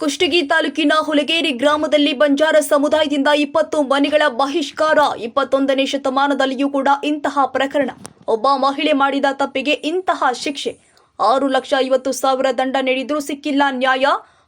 ಕುಷ್ಟಗಿ ತಾಲೂಕಿನ ಹುಲಗೇರಿ ಗ್ರಾಮದಲ್ಲಿ ಬಂಜಾರ ಸಮುದಾಯದಿಂದ ಇಪ್ಪತ್ತು ಮನೆಗಳ ಬಹಿಷ್ಕಾರ ಇಪ್ಪತ್ತೊಂದನೇ ಶತಮಾನದಲ್ಲಿಯೂ ಕೂಡ ಇಂತಹ ಪ್ರಕರಣ. ಒಬ್ಬ ಮಹಿಳೆ ಮಾಡಿದ ತಪ್ಪಿಗೆ ಇಂತಹ ಶಿಕ್ಷೆ. ಆರು ಲಕ್ಷ ಐವತ್ತು ಸಾವಿರ ದಂಡ ನೀಡಿದ್ರೂ ಸಿಕ್ಕಿಲ್ಲ ನ್ಯಾಯ.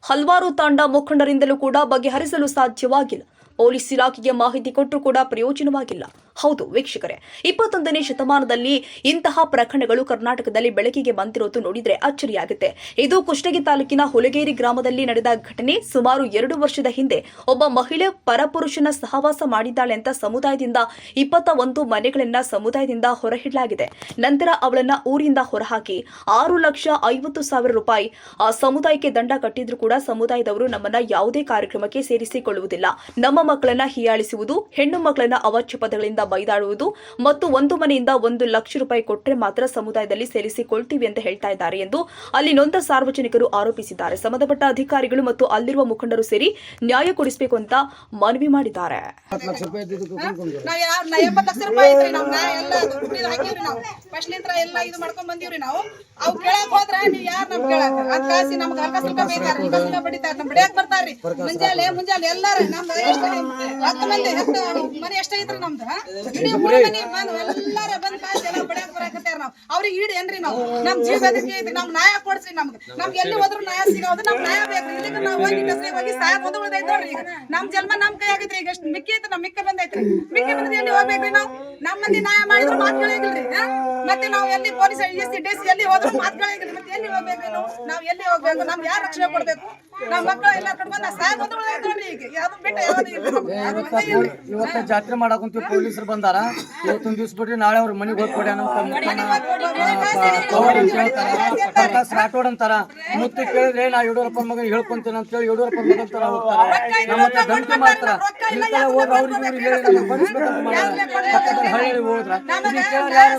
ಹಲವಾರು ತಾಂಡ ಮುಖಂಡರಿಂದಲೂ ಕೂಡ ಬಗೆಹರಿಸಲು ಸಾಧ್ಯವಾಗಿಲ್ಲ. ಪೊಲೀಸ್ ಇಲಾಖೆಗೆ ಮಾಹಿತಿ ಕೊಟ್ಟರೂ ಕೂಡ ಪ್ರಯೋಜನವಾಗಿಲ್ಲ. ಹೌದು ವೀಕ್ಷಕರೇ, ಇಪ್ಪತ್ತೊಂದನೇ ಶತಮಾನದಲ್ಲಿ ಇಂತಹ ಪ್ರಕರಣಗಳು ಕರ್ನಾಟಕದಲ್ಲಿ ಬೆಳಕಿಗೆ ಬಂದಿರೋದು ನೋಡಿದ್ರೆ ಅಚ್ಚರಿಯಾಗುತ್ತೆ. ಇದು ಕುಷ್ಟಗಿ ತಾಲೂಕಿನ ಹುಲಗೇರಿ ಗ್ರಾಮದಲ್ಲಿ ನಡೆದ ಘಟನೆ ಸುಮಾರು ಎರಡು ವರ್ಷದ ಹಿಂದೆ ಒಬ್ಬ ಮಹಿಳೆ ಪರಪುರುಷನ ಸಹವಾಸ ಮಾಡಿದ್ದಾಳೆ ಅಂತ ಸಮುದಾಯದಿಂದ ಇಪ್ಪತ್ತ ಒಂದು ಮನೆಗಳನ್ನ ಸಮುದಾಯದಿಂದ ಹೊರಹಿಡಲಾಗಿದೆ. ನಂತರ ಅವಳನ್ನ ಊರಿಂದ ಹೊರಹಾಕಿ ಆರು ಲಕ್ಷ ಐವತ್ತು ಸಾವಿರ ರೂಪಾಯಿ ಆ ಸಮುದಾಯಕ್ಕೆ ದಂಡ ಕಟ್ಟಿದ್ರು ಕೂಡ ಸಮುದಾಯದವರು ನಮ್ಮನ್ನ ಯಾವುದೇ ಕಾರ್ಯಕ್ರಮಕ್ಕೆ ಸೇರಿಸಿಕೊಳ್ಳುವುದಿಲ್ಲ. ನಮ್ಮ ಮಕ್ಕಳನ್ನ ಹೀಯಾಳಿಸುವುದು ಹೆಣ್ಣು ಮಕ್ಕಳನ್ನ ಅವಾಚ್ಯ ಪದಗಳಿಂದ ಬೈದಾಡುವುದು ಮತ್ತು ಒಂದು ಮನೆಯಿಂದ ಒಂದು ಲಕ್ಷ ರೂಪಾಯಿ ಕೊಟ್ಟರೆ ಮಾತ್ರ ಸಮುದಾಯದಲ್ಲಿ ಸೇರಿಸಿಕೊಳ್ತೀವಿ ಅಂತ ಹೇಳ್ತಾ ಇದ್ದಾರೆ ಎಂದು ಅಲ್ಲಿ ನೊಂದ ಸಾರ್ವಜನಿಕರು ಆರೋಪಿಸಿದ್ದಾರೆ. ಸಂಬಂಧಪಟ್ಟ ಅಧಿಕಾರಿಗಳು ಮತ್ತು ಅಲ್ಲಿರುವ ಮುಖಂಡರು ಸೇರಿ ನ್ಯಾಯ ಕೊಡಿಸಬೇಕು ಅಂತ ಮನವಿ ಮಾಡಿದ್ದಾರೆ. ಮುಂಜಾನೆ ಮುಂಜಾನೆ ಎಲ್ಲಾರ ನಮ್ದು ಎಷ್ಟು ಹತ್ತು ಮಂದಿ ಹತ್ತು ಮನೆ ಎಷ್ಟೈತ್ರಿ ನಮ್ದು ಇಡೀ ಮೂರ್ ಮನಿ ಬಂದ್ ಎಲ್ಲಾರ ಬಂದ್ ಕಾಸಿ ಎಲ್ಲ ಬಡ್ಯಾಕ್ ಬರಾಕತ್ತಾರ ನಾವ್. ಅವ್ರಿಗೆ ಈಡ್ ಏನ್ರಿ ನಾವು? ನಮ್ ಜೀವ ಐತ್ರಿ. ನಮ್ ನ್ಯಾಯ ಕೊಡ್ಸ್ರಿ ನಮ್ಗೆ. ನಮ್ಗೆ ಎಲ್ಲಿ ಹೋದ್ರು ನ್ಯಾಯ ಸಿಗೋದು ನಮ್ ನ್ಯಾಯ ಬೇಕು ನಾವ್ ಹೋಗಿ ಕಸ್ರಿಗೆ ಹೋಗಿ ಉಳ್ದೈತ್ ನೋಡ್ರಿ ಈಗ. ನಮ್ ಜನ್ಮ ನಮ್ ಕೈ ಆಗೈತ್ರಿ. ಈಗ ಎಷ್ಟು ಮಿಕ್ಕಿ ಐತಿ ನಮ್ ಮಿಕ್ಕ ಬಂದೈತ್ರಿ. ಮಿಕ್ಕಿ ಬಂದ್ರೆ ಎಲ್ಲಿ ಹೋಗ್ಬೇಕ್ರಿ ನಾವು? ನಮ್ಮ ಮಂದಿ ನ್ಯಾಯ ಮಾಡಿದ್ರು ಮಾತು ಕೇಳಂಗಿಲ್ರಿ? ಮತ್ತೆ ನಾವು ಎಲ್ಲಿ ಪೊಲೀಸ್ ಎಸ್ ಡಿ ಎಲ್ಲಿ ಹೋದ್ರು ಮಾತು ಮತ್ತೆ ಎಲ್ಲಿ ಹೋಗ್ಬೇಕ್ರಿ ನಾವು? ನಾವ್ ಎಲ್ಲಿ ಹೋಗ್ಬೇಕು? ನಮ್ ಯಾರು ರಕ್ಷಣೆ ಕೊಡ್ಬೇಕು? ನಮ್ ಮಕ್ಕಳು ಎಲ್ಲ ಕಟ್ಕೊಂಡ್ ಸಾಯಕ್ ಒಂದು ಉಳ್ದೈತ್ ನೋಡ್ರಿ ಈಗ. ಯಾವ್ದು ಬಿಟ್ಟು ಯಾವ್ದು ಇಲ್ಲ ನಮ್ಗೆ. ಯಾವ್ದು ಮತ್ತೆ ಇಲ್ರಿ. ಇವತ್ತ ಜಾತ್ರೆ ಮಾಡಕಂತೀವಿ ಪೊಲೀಸರು ಬಂದಾರ. ಇವತ್ತೊಂದ್ ದಿವ್ಸ ಬಿಟ್ಟು ನಾಳೆ ಅವ್ರ ಮನೆಗೆ ಹೋಗಿ ಕೊಡ್ಯಾನ ರಾಠೋಡ್ ಅಂತಾರ. ಮುತ್ತು ಕೇಳಿದ್ರೆ ನಾ ಯಡಿಯೂರಪ್ಪ ಮಗ ಹೇಳ್ಕೊಂತೀನಿ ಅಂತ ಹೇಳಿ ಯಡಿಯೂರಪ್ಪ ಮಗ ಅಂತಾರ ಹೋಗ್ತಾರ ನಮ್ಮ ಹತ್ರ ದಂಧೆ ಮಾಡ್ತಾರ. ತರ ಹೋದ್ರ ಅವ್ರಿಗೆ ಇವ್ರಿಗೆ ಹೇಳಿ ನಮ್ಗೆ ಬಡಿಸ್ಬೇಕಂತ ಮಾಡ್ಯಾರ. ಹಳ್ಳಿ ಹೋದ್ರ ಯಾರು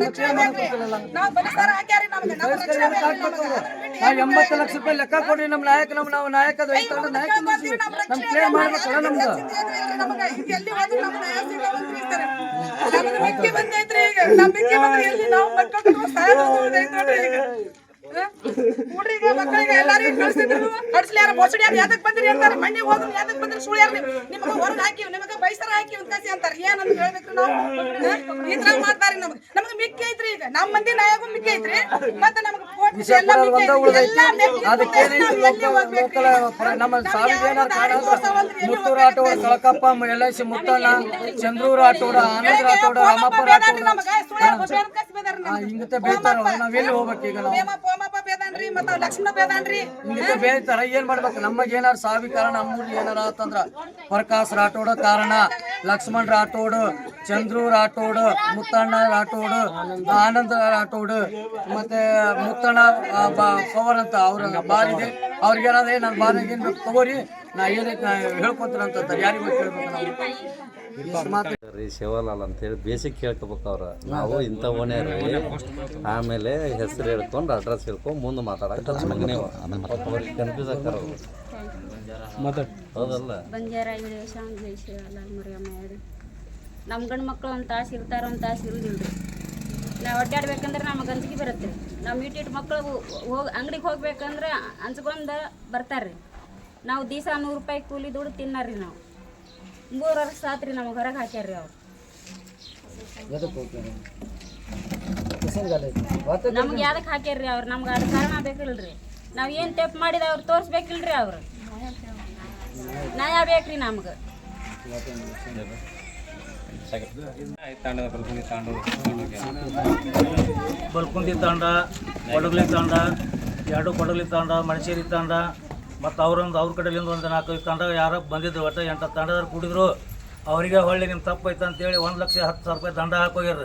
ರಕ್ಷಣೆ. ಮಾಡ್ಕೊತಿರಲ್ಲ. ನಾವು ನಮ್ಮ ಎಂಬತ್ತು ಲಕ್ಷ ರೂಪಾಯಿ ಲೆಕ್ಕ ಕೊಡ್ರಿ ನಮ್ ನಾಯಕ ನಮ್ ನಾವು ನಾಯಕ ನಾಯಕ ನಮ್ಮ ನಮ್ ಕ್ಲೇಮ್ ಬೇಕು. ಮಾಡ್ಬೇಕಲ್ಲ ನಮ್ದು ನಮ್ಗೆ ಮಿಕ್ಕಿ ಬಂದೈತ್ರಿ ಈಗ ಮಿಕ್ಕಿ ಬಂದ್ರೆ ಎಲ್ಲಿ ನಾವು ಮಕ್ಕಳು ಕಟ್ಕೊಂಡು ಹುಡ್ರಿಗೆ ಮಕ್ಕಳಿಗೆ ಎಲ್ಲಾರಿಗೂ ಕಳಿಸ್ತಿದ್ರು ಕಳಿಸ್ಲಿ ಯಾರು? ಮೊಸಡಿ ಯಾರು ಯಾದಕ್ ಬಂದ್ರಿ ಅಂತಾರೆ? ಮಣ್ಣಿ ಹೋದ್ರು ಯಾದಕ್ ಬಂದ್ರಿ? ಸುಳ್ಳು ಯಾರು ನಿಮಗೆ ಹೊರಗೆ ಹಾಕಿ ನಿಮಗೆ ಬೈಸರ ಹಾಕಿ ಒಂದ್ ಕಸಿ ಅಂತಾರೆ. ಏನಂತ ಹೇಳ್ಬೇಕು ನಾವು? ಈ ತರ ಮಾಡ್ತಾರೆ ನಮ್ಗೆ. ನಮ್ಗೆ ಮಿಕ್ಕಿ ಐತ್ರಿ ಈಗ. ನಮ್ಮ ಮಂದಿ ನಾಯಗೂ ಮಿಕ್ಕಿ ಐತ್ರಿ. ಮತ್ತೆ ನಮ್ಗೆ ಎಲ್ಲ ಮಿಕ್ಕಿ ಐತ್ರಿ. ಎಲ್ಲ ನಮ್ಮ ಕಾರಣ ಅಂದ್ರೆ ಆಟೋಡ Kalakappa L I C Muttanna Chandruru ಆಟೋಡ Ananda ಆಟೋಡ ರಾಮಪ್ಪ ಕಸಿ ಹಿಂಗತೆ ಬೇಯ್ತಾರ ನಾವೆಲ್ಲಿ ಹೋಗ್ಬೇಕು ಈಗ ನಾವು? ಮತ್ತ ಲಕ್ಷ್ಮಣ ಏನ್ ಮಾಡ್ಬೇಕು? ನಮಗೆ ಏನಾರ ಸಾವಿ ಕಾರಣ, ನಮ್ಮೂರಿಗೆ ಏನಾರ ಆತಂದ್ರ ಪ್ರಕಾಶ್ ರಾಠೋಡ ಕಾರಣ, ಲಕ್ಷ್ಮಣ್ ರಾಠೋಡ್, ಚಂದ್ರು ರಾಠೋಡ್, ಮುತ್ತಣ್ಣ ರಾಠೋಡ್, ಆನಂದ ರಾಠೋಡ್, ಮತ್ತೆ ಮುತ್ತಣ್ಣ ಪವರ್ ಅಂತ ಅವ್ರ ಬಾರಿದೆ ಅವ್ರಿಗೆ ಏನಾದ್ರೆ ನನ್ನ ಬಾರಿಗೆ ತಗೋರಿ. ನಾ ಏನೈತೆ ನಾ ಹೇಳ್ಕೊತೀನಿ ಅಂತ ಯಾರಿಗೂ ಕೇಳ್ಬೇಕು ನಾವು? ರೀ ಶಿವಲಾಲ್ ಅಂತೇಳಿ ಬೇಸಿಕ್ ಕೇಳ್ಕೊಬೇಕು ಅವ್ರ. ನಾವು ಇಂಥ ಮನೆ ಆಮೇಲೆ ಹೆಸರು ಹೇಳ್ಕೊಂಡು ಅಡ್ರೆಸ್ ಹೇಳ್ಕೊಂಡು ಮುಂದೆ ಮಾತಾಡಕ್ಕೆ ನೀವು ಅವ್ರಿಗೆ ಕನ್ಫ್ಯೂಸ್ ಆಗ್ತಾರ ಹೌದಲ್ಲ? ಬಂಜಾರ ಮರಿಯಮ್ಮ ಹೇಳಿ ನಮ್ಮ ಗಂಡು ಮಕ್ಕಳು ಒಂದು ತಾಸು ಇರ್ತಾರ ಒಂದು ತಾಸು ಇರುದಿಲ್ಲ ರೀ ನಾವು ಅಡ್ಡಾಡ್ಬೇಕಂದ್ರೆ ನಮಗೆ ಅಂಜಿಕೆ ಬರುತ್ತೆ. ರೀ ನಮ್ಮ ಇಟ್ಟಿಟ್ಟು ಮಕ್ಕಳು ಹೋಗಿ ಅಂಗಡಿಗೆ ಹೋಗ್ಬೇಕಂದ್ರೆ ಅಂಚ್ಕೊಂಡು ಬರ್ತಾರೆ ರೀ ನಾವು ದಿವಸ ನೂರು ರೂಪಾಯಿ ಕೂಲಿ ದುಡ್ಡು ತಿನ್ನಾರ್ರಿ ನಾವು. ಮೂರು ವರ್ಷ ಆತ್ರಿ ನಮಗೆ ಹೊರಗೆ ಹಾಕ್ಯಾರ್ರಿ ಅವ್ರು. ನಮ್ಗೆ ಯಾವ್ದಕ್ಕೆ ಹಾಕ್ಯಾರ್ರಿ ಅವ್ರು? ನಮ್ಗೆ ಅದು ಕಾರಣ ಬೇಕಿಲ್ರಿ. ನಾವು ಏನು ತಪ್ಪು ಮಾಡಿದ ಅವ್ರು ತೋರಿಸ್ಬೇಕಿಲ್ರಿ ಅವ್ರು. ನ್ಯಾಯ ಬೇಕ್ರಿ ನಮ್ಗೆ. ಬಲ್ಕುಂದಿ ತಾಂಡ ಕೊಡಗಲಿ ತಾಂಡ ಎರಡು ಕೊಡಗ್ಲಿ ತಾಂಡ ಮಣಸೇರಿ ತಾಂಡ ಮತ್ತು ಅವರೊಂದು ಅವ್ರ ಕಡೆಯಿಂದ ಒಂದು ನಾಲ್ಕೈದು ತಂಡ ಯಾರೋ ಬಂದಿದ್ರು ಒಟ್ಟು ಎಂಟು ತಂಡದವ್ರು ಕೂಡಿದ್ರು. ಅವರಿಗೆ ಹೊಳ್ಳಿ ನಿಮ್ಮ ತಪ್ಪು ಐತೆ ಅಂತೇಳಿ ಒಂದು ಲಕ್ಷ ಹತ್ತು ಸಾವಿರ ರೂಪಾಯಿ ದಂಡ ಹಾಕೋಗ್ಯಾರ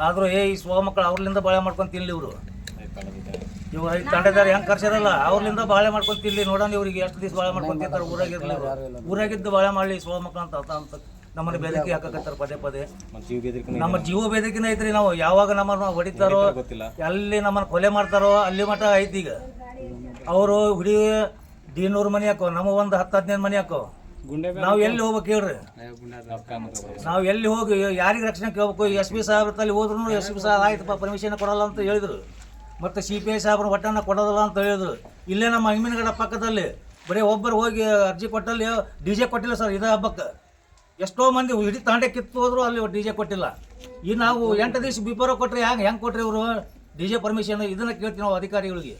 ಆದರೂ ಏ ಈ ಸ್ವ ಮಕ್ಕಳು ಅವ್ರಲಿಂದ ಬಾಳೆ ಮಾಡ್ಕೊಂಡು ತಿನ್ನಲಿ ಇವರು. ಇವ್ರು ಐದು ತಂಡದಾರ ಹೆಂಗೆ ಕರ್ಸಿರಲ್ಲ ಅವ್ರಲಿಂದ ಬಾಳೆ ಮಾಡ್ಕೊಂಡು ತಿನ್ಲಿ. ನೋಡೋಣ ಇವ್ರಿಗೆ ಎಷ್ಟು ದಿವಸ ಬಾಳೆ ಮಾಡ್ಕೊಂಡು ತಿಂತಾರೆ ಊರಾಗಿರಲಿ. ಊರಾಗಿದ್ದು ಬಾಳೆ ಮಾಡಲಿ ಸ್ವ ಮಕ್ಕಳು ಅಂತ ಅಂತ- ಅಂತ. ನಮ್ಮನ್ನ ಬೆದರಿಕೆ ಹಾಕಕತ್ತಾರ ಪದೇ ಪದೇ. ನಮ್ಮ ಜೀವ ಬೆದರಿಕೆನ ಐತ್ರಿ ನಾವು. ಯಾವಾಗ ನಮ್ಮನ್ನ ಹೊಡಿತಾರೋ ಎಲ್ಲಿ ನಮ್ಮನ್ನ ಕೊಲೆ ಮಾಡ್ತಾರೋ ಅಲ್ಲಿ ಮಠ ಐತಿ ಈಗ. ಅವರು ಹುಡಿ ದೀನೂರು ಮನೆ ಹಾಕೋ ನಮ್ಮ ಒಂದು ಹತ್ತು ಹದಿನೈದು ಮನೆ ಹಾಕೋ. ನಾವು ಎಲ್ಲಿ ಹೋಗ್ಬೇಕು ಹೇಳ್ರಿ? ನಾವು ಎಲ್ಲಿ ಹೋಗಿ ಯಾರಿಗೆ ರಕ್ಷಣೆ ಕೇಳ್ಬೇಕು? ಎಸ್ ಪಿ ಸಾಹೇಬ್ರ ತಲೆ ಹೋದ್ರು ಎಸ್ ಪಿ ಸಾಹೇಬ್ ಆಯ್ತಪ್ಪ ಪರ್ಮಿಷನ್ ಕೊಡಲ್ಲ ಅಂತ ಹೇಳಿದ್ರು. ಮತ್ತು ಸಿ ಪಿ ಐ ಸಾಹೇಬ್ರ ಒಟ್ಟನ್ನ ಕೊಡೋದಿಲ್ಲ ಅಂತ ಹೇಳಿದ್ರು. ಇಲ್ಲೇ ನಮ್ಮ ಹಮ್ಮಿನಗಡ ಪಕ್ಕದಲ್ಲಿ ಬರೀ ಒಬ್ಬರು ಹೋಗಿ ಅರ್ಜಿ ಕೊಟ್ಟಲ್ಲಿ ಡಿ ಜೆ ಕೊಟ್ಟಿಲ್ಲ ಸರ್ ಇದೇ ಹಬ್ಬಕ್ಕೆ. ಎಷ್ಟೋ ಮಂದಿ ಇಡೀ ತಾಂಡೆ ಕಿತ್ತು ಹೋದ್ರು ಅಲ್ಲಿ ಡಿ ಜೆ ಕೊಟ್ಟಿಲ್ಲ. ಈ ನಾವು ಎಂಟು ದಿವಸ ಬಿಫೋರ ಕೊಟ್ಟರೆ ಹೆಂಗೆ ಹೆಂಗೆ ಕೊಟ್ರಿ ಇವರು? ಡಿ ಜೆ ಪರ್ಮಿಷನ್ ಇದನ್ನ ಕೇಳ್ತೀವಿ ನಾವು ಅಧಿಕಾರಿಗಳಿಗೆ.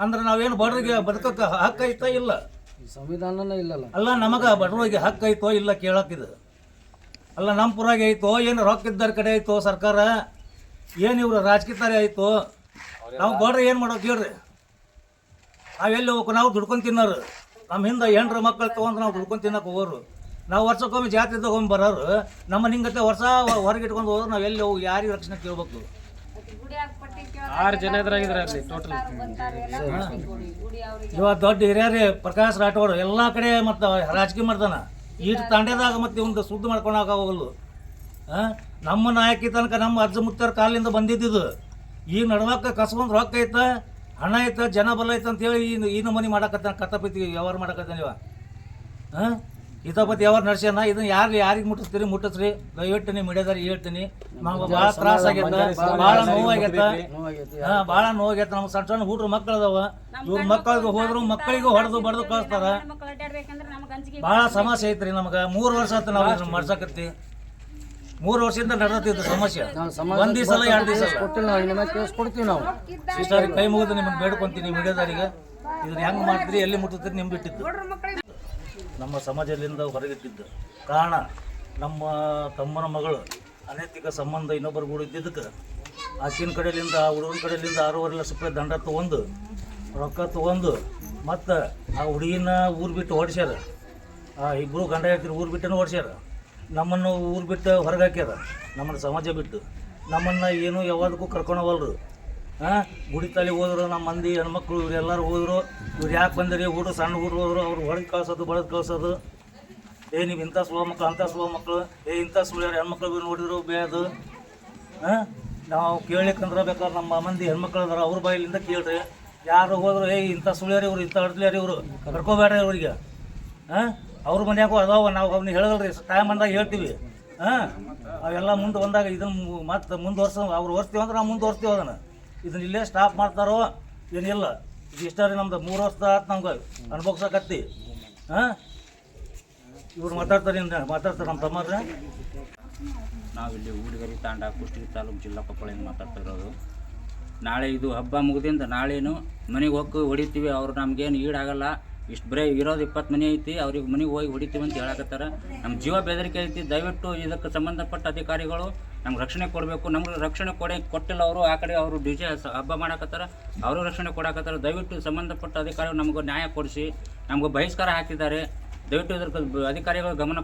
ಅಂದ್ರೆ ನಾವೇನು ಬಡವರಿಗೆ ಬದುಕಕ್ಕೆ ಹಕ್ಕು ಐತಾ ಇಲ್ಲ? ಸಂವಿಧಾನನೇ ಇಲ್ಲಲ್ಲ. ಅಲ್ಲ ನಮಗ ಬಡವರಿಗೆ ಹಕ್ಕು ಐತೋ ಇಲ್ಲ ಕೇಳಕ್ಕಿದು ಅಲ್ಲ ನಮ್ಮ ಪುರಾಗೆ ಐತೋ ಏನು ರೊಕ್ಕ ಇದ್ದಾರ ಕಡೆ ಐತೋ ಸರ್ಕಾರ? ಏನು ಇವರು ರಾಜಕೀಯ ಐತೋ? ನಾವು ಬಡ್ರಿ ಏನು ಮಾಡೋ ಹೇಳ್ರಿ? ನಾವೆಲ್ಲಿ ಹೋಗ್ಬೇಕು? ನಾವು ದುಡ್ಕೊಂಡು ತಿನ್ನೋರು. ನಮ್ಮ ಹಿಂದೆ ಹೆಣ್ರ ಮಕ್ಕಳು ತೊಗೊಂಡು ನಾವು ದುಡ್ಕೊಂಡು ತಿನ್ನಕ್ಕೆ ಹೋಗೋರು. ನಾವು ವರ್ಷಕ್ಕೊಮ್ಮೆ ಜಾತ್ರೆ ತಗೊಂಡು ಬರೋರು. ನಮ್ಮ ನಿಂಗತ್ತೆ ವರ್ಷ ಹೊರಗೆ ಇಟ್ಕೊಂಡು ಹೋದ್ರೆ ನಾವು ಎಲ್ಲಿ ಹೋಗಿ ಯಾರಿಗೆ ರಕ್ಷಣೆ ಕೇಳ್ಬೇಕು? ಆರು ಜನ ಎದುರಾಗಿದ್ದಾರೆ ಅಲ್ಲಿ ಟೋಟಲ್ ಇವಾಗ ದೊಡ್ಡ ಹಿರಿಯರೇ, ಪ್ರಕಾಶ್ ರಾಠೋಡ್, ಎಲ್ಲ ಕಡೆ ಮತ್ತು ರಾಜಕೀಯ ಮಾಡ್ತಾನ. ಈಟ್ ತಂಡೆದಾಗ ಮತ್ತೆ ಒಂದು ಸುದ್ದಿ ಮಾಡ್ಕೊಂಡಾಗ ಹೋಗಲ್ಲು ಆ? ನಮ್ಮ ನಾಯಕಿ ತನಕ ನಮ್ಮ ಅಜ್ಜ ಮುತ್ತರ ಕಾಲಿಂದ ಬಂದಿದ್ದು ಈಗ ನಡ್ವಾಕ ಕಸ್ಕೊಂಡ್ ರೊಕ್ಕ ಐತ, ಹಣ ಐತ, ಜನ ಬಲ ಐತ ಅಂತೇಳಿ ಈ ಈ ನಮೂನಿ ಮಾಡಕತ್ತಾನ ಕತ್ತಪೈತಿ ವ್ಯವಹಾರ ಮಾಡಕತ್ತಾನ ಇವ. ಹಾಂ ಹಿತಾಪತಿ ಯಾವ ನಡ್ಸ್ಯಾನ? ಇದನ್ನ ಯಾರು ಯಾರಿಗೆ ಮುಟ್ಟಿಸ್ತೀರಿ? ಮುಟ್ಟಿಸ್ರಿ. ದಯವಿಟ್ಟು ನೀವು ಮೀಡಿಯಾದಾರಿಗೆ ಹೇಳ್ತೀನಿ. ನಮ್ಗೆ ಭಾಳ ತ್ರಾಸ ಆಗೈತೆ. ಭಾಳ ನೋವಾಗೈತೆ. ಹಾ ಭಾಳ ನೋವಾಗೈತೆ. ನಮ್ಗೆ ಸಣ್ಣ ಸಣ್ಣ ಹುಡ್ರು ಮಕ್ಕಳು ಅದಾವ ಇವ್ರ ಮಕ್ಕಳಿಗೆ ಹೋದ್ರು ಮಕ್ಕಳಿಗೂ ಹೊಡೆದು ಬಡ್ದು ಕಳಿಸ್ತಾರ. ಮಕ್ಳು ಭಾಳ ಸಮಸ್ಯೆ ಐತ್ರಿ ನಮ್ಗೆ. ಮೂರು ವರ್ಷ ಆಯ್ತು ನಾವು ಇದನ್ನ ಮಾಡ್ಸಕತ್ತಿ. ಮೂರು ವರ್ಷದಿಂದ ನಡೆದತ್ತಿದ್ದು ಸಮಸ್ಯೆ. ಒಂದ್ ದಿವಸ ಎರಡು ದಿವಸ ಕೊಡ್ತೀವಿ ನಾವು ಸಿಸ್ಟರ್ ಕೈ ಮುಗಿದು ನಿಮ್ಗೆ ಬೇಡ್ಕೊಂತೀನಿ ಮೀಡಿಯಾದವರಿಗೆ ಇದನ್ನ ಹೆಂಗ್ ಮಾಡ್ತೀರಿ ಎಲ್ಲಿ ಮುಟ್ಟಿದ್ರಿ ನಿಮ್ ಬಿಟ್ಟಿದ್ದು ನಮ್ಮ ಸಮಾಜದಿಂದ ಹೊರಗಿಟ್ಟಿದ್ದು. ಕಾರಣ, ನಮ್ಮ ತಮ್ಮನ ಮಗಳು ಅನೈತಿಕ ಸಂಬಂಧ ಇನ್ನೊಬ್ಬರು ಕೂಡ ಇದ್ದಿದ್ದಕ್ಕೆ ಆಕಿನ ಕಡೆಯಿಂದ ಆ ಹುಡುಗನ ಕಡೆಯಿಂದ ಆರೂವರೆ ಲಕ್ಷ ರೂಪಾಯಿ ದಂಡ ತೊಗೊಂಡು, ರೊಕ್ಕ ತೊಗೊಂಡು ಮತ್ತು ಆ ಹುಡುಗಿನ ಊರು ಬಿಟ್ಟು ಓಡಿಸ್ಯಾರ. ಆ ಇಬ್ಬರು ಗಂಡ ಹೇಳ್ತೀರಿ ಊರು ಬಿಟ್ಟನು ಓಡಿಸ್ಯಾರ. ನಮ್ಮನ್ನು ಊರು ಬಿಟ್ಟು ಹೊರಗೆ ಹಾಕ್ಯಾರ. ನಮ್ಮನ್ನು ಸಮಾಜ ಬಿಟ್ಟು. ನಮ್ಮನ್ನು ಏನು ಯಾವ್ದಕ್ಕೂ ಕರ್ಕೊಂಡು ಹೋಗಲ್ರು. ಹಾಂ ಗುಡಿ ತಲೆ ಹೋದ್ರು, ನಮ್ಮ ಮಂದಿ ಹೆಣ್ಮಕ್ಳು ಇವ್ರು ಎಲ್ಲರೂ ಹೋದ್ರು. ಇವ್ರು ಯಾಕೆ ಬಂದಿರಿ? ಹುಡುಗ ಸಣ್ಣ ಹುಡುಗರು ಹೋದ್ರು, ಅವ್ರು ಹೊರಗೆ ಕಳ್ಸೋದು, ಬಳದ್ ಕಳ್ಸೋದು. ಏ, ನೀವು ಇಂಥ ಸ್ಲೋ ಮಕ್ಕಳು ಅಂಥ ಸ್ಲೋ ಮಕ್ಕಳು ಏ, ಇಂಥ ಸುಳ್ಳು ಹೆಣ್ಮಕ್ಳು ನೋಡಿದ್ರು ಬೇದು ಹಾಂ, ನಾವು ಕೇಳಿಕಂದ್ರೆ ಬೇಕಾದ್ರೆ ನಮ್ಮ ಮಂದಿ ಹೆಣ್ಮಕ್ಳು ಅದಾರ, ಅವ್ರ ಬಾಯಿಲಿಂದ ಕೇಳ್ರಿ. ಯಾರು ಹೋದ್ರು, ಏ, ಇಂಥ ಸುಳಿಯರಿ ಇವ್ರು, ಇಂಥ ಅಡ್ದ್ಲ್ಯಾರಿ ಇವರು. ಕರ್ಕೋಬೇಡ್ರಿ ಅವ್ರಿಗೆ. ಹಾಂ, ಅವ್ರ ಮನ್ಯಾಗೂ ಅದಾವ, ನಾವು ಅವ್ನಿಗೆ ಹೇಳಲ್ರಿ ಟೈಮ್ ಬಂದಾಗ ಹೇಳ್ತೀವಿ. ಹಾಂ, ಅವೆಲ್ಲ ಮುಂದೆ ಬಂದಾಗ ಇದನ್ನು ಮತ್ತೆ ಮುಂದುವರ್ಸ ಅವ್ರು ಹೊರ್ತೀವಿ ಅಂದ್ರೆ ನಾವು ಮುಂದುವರ್ಸ್ತೀವಿ ಅದನ್ನು. ಇದನ್ನ ಇಲ್ಲೇ ಸ್ಟಾಪ್ ಮಾಡ್ತಾರೋ ಏನಿಲ್ಲ. ಇದು ಇಷ್ಟ ರೀ ನಮ್ದು. ಮೂರು ವರ್ಷ ಆತು ನಮ್ಗೆ. ಅನ್ಭೋಗ್ಸಕತ್ತಿ ಹಾಂ? ಇವ್ರು ಮಾತಾಡ್ತಾರೆ ಮಾತಾಡ್ತಾರೆ ನಮ್ಮ ತಮ್ಮರ್ರೆ ನಾವಿಲ್ಲಿ ಊಡಿಗರಿ ತಾಂಡ ಕುಷ್ಟಗಿ ತಾಲೂಕು ಜಿಲ್ಲಾ ಕೊಪ್ಪಳದಿಂದ ಮಾತಾಡ್ತಾ ಇರೋದು. ನಾಳೆ ಇದು ಹಬ್ಬ ಮುಗಿದಿಂದ ನಾಳೇನು ಮನೆಗೆ ಹೋಗಿ ಹೊಡಿತೀವಿ. ಅವ್ರು ನಮ್ಗೇನು ಈಡಾಗಲ್ಲ. ಇಷ್ಟು ಬರೀ ಇರೋದು ಇಪ್ಪತ್ತು ಮನೆ ಐತಿ. ಅವ್ರಿಗೆ ಮನೆಗೆ ಹೋಗಿ ಹೊಡಿತೀವಿ ಅಂತ ಹೇಳಕತ್ತಾರ. ನಮ್ಮ ಜೀವ ಬೆದರಿಕೆ ಐತಿ. ದಯವಿಟ್ಟು ಇದಕ್ಕೆ ಸಂಬಂಧಪಟ್ಟ ಅಧಿಕಾರಿಗಳು ನಮ್ಗೆ ರಕ್ಷಣೆ ಕೊಡಬೇಕು, ನಮ್ಗೆ ರಕ್ಷಣೆ ಕೊಡೆ ಕೊಟ್ಟಿಲ್ಲ ಅವರು, ಆ ಕಡೆ ಅವರು ಡಿ ಜೆ ಹಬ್ಬ ಮಾಡಕತ್ತಾರ, ಅವರು ರಕ್ಷಣೆ ಕೊಡಕತ್ತಾರ. ದಯವಿಟ್ಟು ಸಂಬಂಧಪಟ್ಟ ಅಧಿಕಾರಿಗಳು ನಮಗೆ ನ್ಯಾಯ ಕೊಡಿಸಿ, ನಮ್ಗೆ ಬಹಿಷ್ಕಾರ ಹಾಕಿದ್ದಾರೆ. ದಯವಿಟ್ಟು ಇದ್ರ ಅಧಿಕಾರಿಗಳು ಗಮನ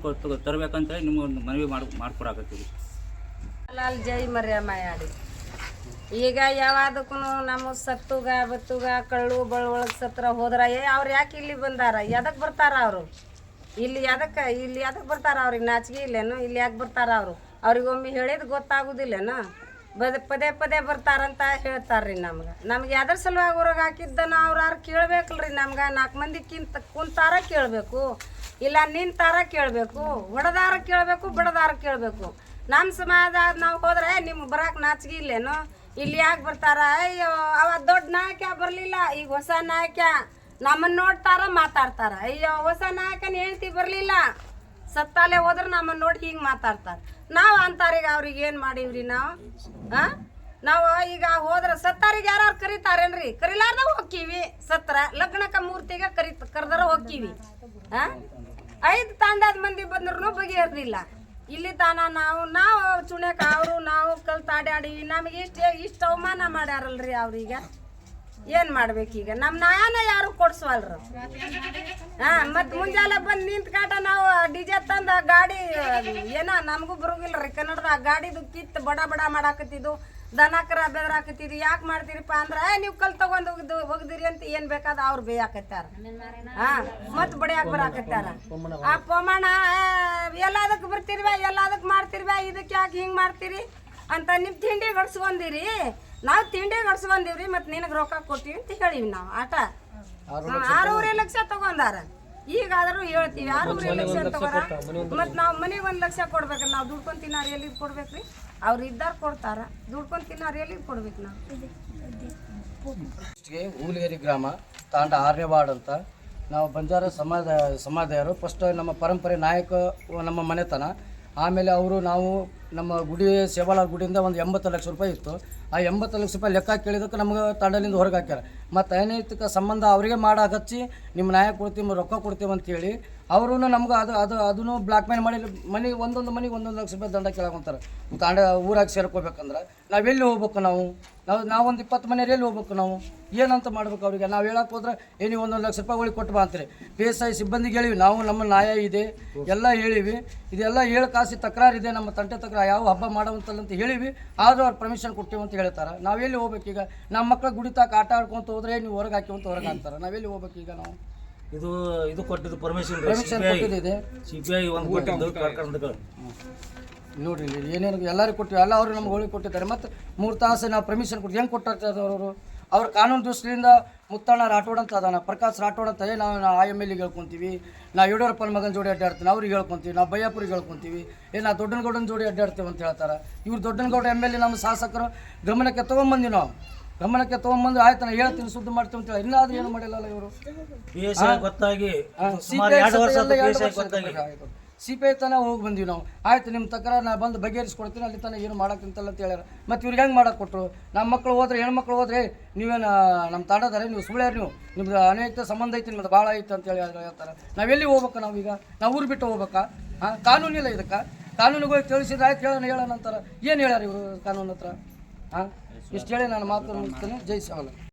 ತರಬೇಕಂತೇಳಿ ನಿಮ್ಗೆ ಮನವಿ ಮಾಡಿ ಮಾಡ್ಕೊಡಕತ್ತೀವಿ ಲಾಲ್ ಜೈ ಮರ್ಯಾಮಾಯಾಡಿ ಈಗ ಯಾವ್ದಕ್ಕೂ ನಮ್ಮ ಸತ್ತುಗ, ಬತ್ತುಗ, ಕಳ್ಳು ಬಳ್ಳ ಒಳಗೆ ಸತ್ರ ಹೋದ್ರ, ಏ, ಅವ್ರು ಯಾಕೆ ಇಲ್ಲಿ ಬಂದಾರ? ಎದಕ್ಕೆ ಬರ್ತಾರ ಅವರು? ಇಲ್ಲಿ ಎದಕ್ಕೆ ಇಲ್ಲಿ ಎದಕ್ಕೆ ಬರ್ತಾರ ಅವ್ರಿಗೆ ನಾಚಿಗೆ ಇಲ್ಲೇನು? ಇಲ್ಲಿ ಯಾಕೆ ಬರ್ತಾರ ಅವರು? ಅವ್ರಿಗೊಮ್ಮೆ ಹೇಳಿದ್ ಗೊತ್ತಾಗುದಿಲ್ಲನ? ಬದ ಪದೇ ಪದೇ ಬರ್ತಾರಂತ ಹೇಳ್ತಾರ್ರಿ ನಮ್ಗೆ. ನಮ್ಗೆ ಯಾವ್ದ್ರ ಸಲುವಾಗಿ ಹೊರಗೆ ಹಾಕಿದ್ದನ ಅವ್ರು ಯಾರು ಕೇಳ್ಬೇಕಲ್ರಿ ನಮ್ಗೆ? ನಾಲ್ಕು ಮಂದಿ ಕಿಂತ ಕುಂತಾರ ಕೇಳಬೇಕು. ಇಲ್ಲ ನಿಂತಾರ ಕೇಳಬೇಕು. ಹೊಡೆದಾರ ಕೇಳಬೇಕು, ಬಡದಾರ ಕೇಳಬೇಕು. ನಮ್ಮ ಸಮಾಜ ನಾವು ಹೋದ್ರೆ ನಿಮ್ಗೆ ಬರಕ್ಕೆ ನಾಚಿಗೆ ಇಲ್ಲೇನು? ಇಲ್ಲಿ ಯಾಕೆ ಬರ್ತಾರ? ಅಯ್ಯೋ, ಅವ ದೊಡ್ಡ ನಾಯಕ ಬರಲಿಲ್ಲ, ಈಗ ಹೊಸ ನಾಯಕ. ನಮ್ಮನ್ನ ನೋಡ್ತಾರ, ಮಾತಾಡ್ತಾರ. ಅಯ್ಯೋ, ಹೊಸ ನಾಯಕನ ಹೇಳ್ತಿ ಬರಲಿಲ್ಲ. ಸತ್ತಾಲೆ ಹೋದ್ರೆ ನಮ್ಮನ್ನ ನೋಡಿ ಹಿಂಗೆ ಮಾತಾಡ್ತಾರೆ. ನಾವು ಅಂತಾರೀಗ ಅವ್ರಿಗೆ ಏನು ಮಾಡೀವ್ರಿ ನಾವು? ಹಾಂ ನಾವು ಈಗ ಹೋದ್ರೆ ಸತ್ತಾರಿಗೆ ಯಾರು ಕರೀತಾರೇನ್ರಿ? ಕರಿಲಾರ್ದ ಹೋಗ್ತೀವಿ ಸತ್ರ ಲಗ್ನಕ ಮೂರ್ತಿಗೆ ಕರಿ ಕರೆದ್ರ ಹೋಗ್ತೀವಿ ಹಾಂ ಐದು ತಾಂಡದ ಮಂದಿ ಬಂದ್ರು ಬಗೆಹರ್ದಿಲ್ಲ ಇಲ್ಲಿ ತಾನ ನಾವು ನಾವು ಚುಣಕ ಅವರು, ನಾವು ಕಲ್ತಾಡ್ಯಾಡೀವಿ ನಮಗೆ ಇಷ್ಟು ಇಷ್ಟು ಅವಮಾನ ಮಾಡ್ಯಾರಲ್ರಿ ಅವ್ರೀಗ. ಏನು ಮಾಡ್ಬೇಕೀಗ ನಮ್ಮ ನಾಯನ ಯಾರು ಕೊಡ್ಸವಲ್ರು? ಹಾ ಮತ್ ಮುಂಜಾನೆ ಬಂದು ನಿಂತ ನಾವು ಡಿಜೆ ತಂದ ಗಾಡಿ, ಏನ ನಮಗೂ ಬರೋಗಿಲ್ಲ ರೀ ಕನ್ನಡದ ಗಾಡಿದು ಕಿತ್ತು ಬಡ ಬಡ ಮಾಡಾಕತ್ತಿದ್ದು ದನ ಕರ ಬೆದರಾಕತ್ತಿದ್ದು, ಯಾಕೆ ಮಾಡ್ತೀರಿಪ್ಪ ಅಂದ್ರೆ ನೀವು ಕಲ್ ತಗೊಂಡ್ ಹೋಗಿದ್ದು ಹೋಗ್ದಿರಿ ಅಂತ ಏನ್ ಬೇಕಾದ ಅವ್ರು ಬೇಯಾಕತ್ತಾರ. ಹಾ ಮತ್ ಬಡಿಯಾಕ ಬರಾಕತ್ತಾರ. ಆ ಪ್ರಮಾಣ ಎಲ್ಲದಕ್ಕೆ ಬರ್ತಿರ್ವ ಎಲ್ಲದಕ್ಕೆ ಮಾಡ್ತಿರ್ವ ಇದಕ್ಕೆ ಯಾಕೆ ಹಿಂಗ್ ಮಾಡ್ತೀರಿ? ಅಂತ ನಿಮ್ ತಿಂಡಿ ಗಡ್ಸ್ಕೊಂಡಿರಿ ನಾವು ತಿಂಡಿ ಗಡ್ಸ್ಕೊಂಡಿವ್ರಿ ಮತ್ ನಿನಗೆ ರೊಕ್ಕ ಕೊಡ್ತೀವಿ ಅಂತ ಹೇಳಿವಿ ನಾವು. ಆಟ? ಆರೂವರೆ ಲಕ್ಷ ತಗೊಂಡಾರ. ಈಗಾದರೂ ಹೇಳ್ತೀವಿ ಆರೂವರೆ ಲಕ್ಷ ತಗೋರ? ಮತ್ತು ನಾವು ಮನೆಗೆ ಒಂದು ಲಕ್ಷ ಕೊಡ್ಬೇಕು ನಾವು ದುಡ್ಕೊಂಡು ತಿನ್ನೋರು ಎಲ್ಲಿ ಕೊಡ್ಬೇಕ್ರಿ. ಅವ್ರು ಇದ್ದಾರ ಕೊಡ್ತಾರ ದುಡ್ಕೊಂಡು ತಿನ್ನೋರು ಎಲ್ಲಿ ಕೊಡ್ಬೇಕು ನಾವು. ಊಲಗೇರಿ ಗ್ರಾಮ ತಾಂಡ ಆರನೇ ವಾರ್ಡ್ ಅಂತ. ನಾವು ಬಂಜಾರ ಸಮಾಜ ಸಮಾಜದವರು. ಫಸ್ಟ್ ನಮ್ಮ ಪರಂಪರೆ ನಾಯಕ ನಮ್ಮ ಮನೆತನ. ಆಮೇಲೆ ಅವರು ನಾವು ನಮ್ಮ ಗುಡಿ ಸೇವಾಲಾಲ್ ಗುಡಿಯಿಂದ ಒಂದು ಎಂಬತ್ತು ಲಕ್ಷ ರೂಪಾಯಿ ಇತ್ತು. ಆ ಎಂಬತ್ತು ಲಕ್ಷ ರೂಪಾಯಿ ಲೆಕ್ಕ ಕೇಳಿದಕ್ಕೆ ನಮ್ಗೆ ತಂಡದಿಂದ ಹೊರಗೆ ಹಾಕ್ಯಾರ. ಮತ್ತು ಅನೈತಿಕ ಸಂಬಂಧ ಅವರಿಗೆ ಮಾಡಿ ಹಚ್ಚಿ ನಿಮ್ಮ ನ್ಯಾಯ ಕೊಡ್ತೀವಿ ರೊಕ್ಕ ಕೊಡ್ತೀವಿ ಅಂತೇಳಿ ಅವರು ನಮ್ಗೆ ಅದು ಅದು ಅದನ್ನು ಬ್ಲಾಕ್ ಮೇಲ್ ಮಾಡಿ ಮನೆ, ಒಂದೊಂದು ಮನೆಗೆ ಒಂದೊಂದು ಲಕ್ಷ ರೂಪಾಯಿ ದಂಡ ಕೇಳಕೊಂತಾರೆ. ತಾಂಡ ಊರಾಗ ಸೇರ್ಕೋಬೇಕಂದ್ರೆ ನಾವೆಲ್ಲಿ ಹೋಗ್ಬೇಕು ನಾವು? ನಾವು ನಾವೊಂದು ಇಪ್ಪತ್ತು ಮನೆಯಲ್ಲಿ ಎಲ್ಲಿ ಹೋಗ್ಬೇಕು ನಾವು? ಏನಂತ ಮಾಡ್ಬೇಕು ಅವರಿಗೆ? ನಾವು ಹೇಳಕ್ಕೆ ಹೋದ್ರೆ, ಏ ನೀವು ಒಂದೊಂದು ಲಕ್ಷ ರೂಪಾಯಿ ಒಳಗೆ ಕೊಟ್ಟು ಬಾ ಅಂತೀರಿ. ಪಿ ಎಸ್ ಐ ಸಿಬ್ಬಂದಿಗೆ ಹೇಳಿವಿ, ನಾವು ನಮ್ಮ ನ್ಯಾಯ ಇದೆ, ಎಲ್ಲ ಹೇಳಿವಿ. ಇದೆಲ್ಲ ಹೇಳಿ ಕಾಸಿ ತಕರಾರು ಇದೆ, ನಮ್ಮ ತಂಟೆ ತಕರಾರು ಯಾವ ಹಬ್ಬ ಮಾಡೋವಂತಲ್ಲ ಅಂತ ಹೇಳಿವಿ. ಆದರೂ ಅವ್ರು ಪರ್ಮಿಷನ್ ಕೊಟ್ಟಿವಿ ಅಂತ ಹೇಳ್ತಾರೆ. ನಾವೆಲ್ಲಿ ಹೋಗ್ಬೇಕೀಗ? ನಮ್ಮ ಮಕ್ಳು ಗುಡಿತಾಕ ಆಟ ಆಡ್ಕೊಂತ ಹೋದ್ರೆ ನೀವು ಹೊರಗೆ ಹಾಕಿ ಅಂತ ಹೊರಗೆ ಹಾಕ್ತಾರೆ ನಾವೆಲ್ಲಿ ಹೋಗ್ಬೇಕೀಗ ನಾವು? ಇದು ಇದು ಕೊಟ್ಟಿದ್ದು ಪರ್ಮಿಷನ್ ಪರ್ಮಿಷನ್ ಕೊಟ್ಟಿದ್ದಿದೆ ಸಿ ಪಿ ಐ ಒಂದು ಕೊಟ್ಟಿದ್ದು ಕಾರ್ಖಾನೆಗಳು ನೋಡ್ರಿ ಏನೇನು ಎಲ್ಲರಿಗೂ ಕೊಟ್ಟಿವಿ ಎಲ್ಲ ಅವರು ನಮ್ಗೆ ಹೋಳಿ ಕೊಟ್ಟಿದ್ದಾರೆ. ಮತ್ತು ಮೂರು ತಾಸು ನಾವು ಪರ್ಮಿಷನ್ ಕೊಟ್ಟು ಹೆಂಗೆ ಕೊಟ್ಟಿರ್ತಾರೆ ಅವರು ಅವ್ರ? ಕಾನೂನು ದೃಷ್ಟಿಯಿಂದ ಮುತ್ತಣ್ಣ ರಾಠೋಡ್ ಅಂತ ಅದಾನ. ಪ್ರಕಾಶ್ ರಾಠೋಡ್ ಅಂತ ಏ ನಾವು ಆ ಎಂ ಎಲ್ ಹೇಳ್ಕೊಂತೀವಿ. ನಾವು ಯಡಿಯೂರಪ್ಪನ ಮಗನ ಜೋಡಿ ಅಡ್ಡಾಡ್ತೀನಿ ಅವ್ರಿಗೆ ಹೇಳ್ಕೊಂತೀವಿ. ನಾವು ಬಯ್ಯಾಪುರಿಗೆ ಹೇಳ್ಕೊಂತೀವಿ. ಏ ನಾವು ದೊಡ್ಡನಗೌಡನ ಜೋಡಿ ಅಡ್ಡಾಡ್ತೀವಿ ಅಂತ ಹೇಳ್ತಾರೆ. ಇವ್ರು ದೊಡ್ಡನಗೌಡ ಎಂ ಎಲ್ ಎ ನಮ್ಮ ಶಾಸಕರು ಗಮನಕ್ಕೆ ತೊಗೊಂಬಂದಿ ನಾವು. ಗಮನಕ್ಕೆ ತಗೊಂಬಂದು ಆಯ್ತು ನಾನು ಹೇಳ್ತೀನಿ ಸುದ್ದಿ ಮಾಡ್ತೀವಿ ಅಂತ ಹೇಳಿ. ಇನ್ನಾದ್ರೂ ಏನು ಮಾಡಿಲ್ಲಲ್ಲ ಇವರು? ಗೊತ್ತಾಗಿ ಸುಮಾರು ಎರಡು ವರ್ಷ ಗೊತ್ತಾಗಿ. ಸಿ ಪಿ ಐ ತನಕ ಹೋಗಿ ಬಂದೀವಿ ನಾವು. ಆಯ್ತು ನಿಮ್ಮ ತಕರಾರು ನಾ ಬಂದು ಬಗೆಹರಿಸ್ಕೊಡ್ತೀನಿ ಅಲ್ಲಿ ತನಕ ಏನು ಮಾಡೋಕ್ಕಿಂತಲ್ಲ ಅಂತ ಹೇಳ್ಯಾರ. ಮತ್ತು ಇವ್ರಿಗೆ ಹೆಂಗೆ ಮಾಡಕ್ಕೆ ಕೊಟ್ಟರು ನಮ್ಮ ಮಕ್ಕಳು ಹೋದ್ರೆ ಹೆಣ್ಮಕ್ಳು ಹೋದ್ರೆ ನೀವೇನು ನಮ್ಮ ತಾಂಡದಾರೆ ನೀವು ಸುಳ್ಳ್ಯಾರ ನೀವು? ನಿಮ್ದು ಅನೇಕ ಸಂಬಂಧ ಐತಿ ನಿಮ್ದು ಭಾಳ ಐತೆ ಅಂತೇಳಿ ಹೇಳ್ತಾರೆ. ನಾವೆಲ್ಲಿ ಹೋಗ್ಬೇಕು ನಾವೀಗ ನಾವು ಊರು ಬಿಟ್ಟು ಹೋಗ್ಬೇಕಾ? ಹಾಂ ಕಾನೂನಿಲ್ಲ ಇದಕ್ಕೆ? ಕಾನೂನಿಗೆ ಹೋಗಿ ತಿಳಿಸಿದ್ರೆ ಆಯ್ತು ಹೇಳೋಣ ಹೇಳೋಣ ಅಂತಾರೆ. ಏನು ಹೇಳ್ಯಾರ ಇವರು ಕಾನೂನು ಹತ್ರ? ಹಾಂ ಇಷ್ಟು ಹೇಳಿ ನಾನು ಮಾತು ಮುಗಿಸ್ತೇನೆ. ಜೈ ಸವಾಲ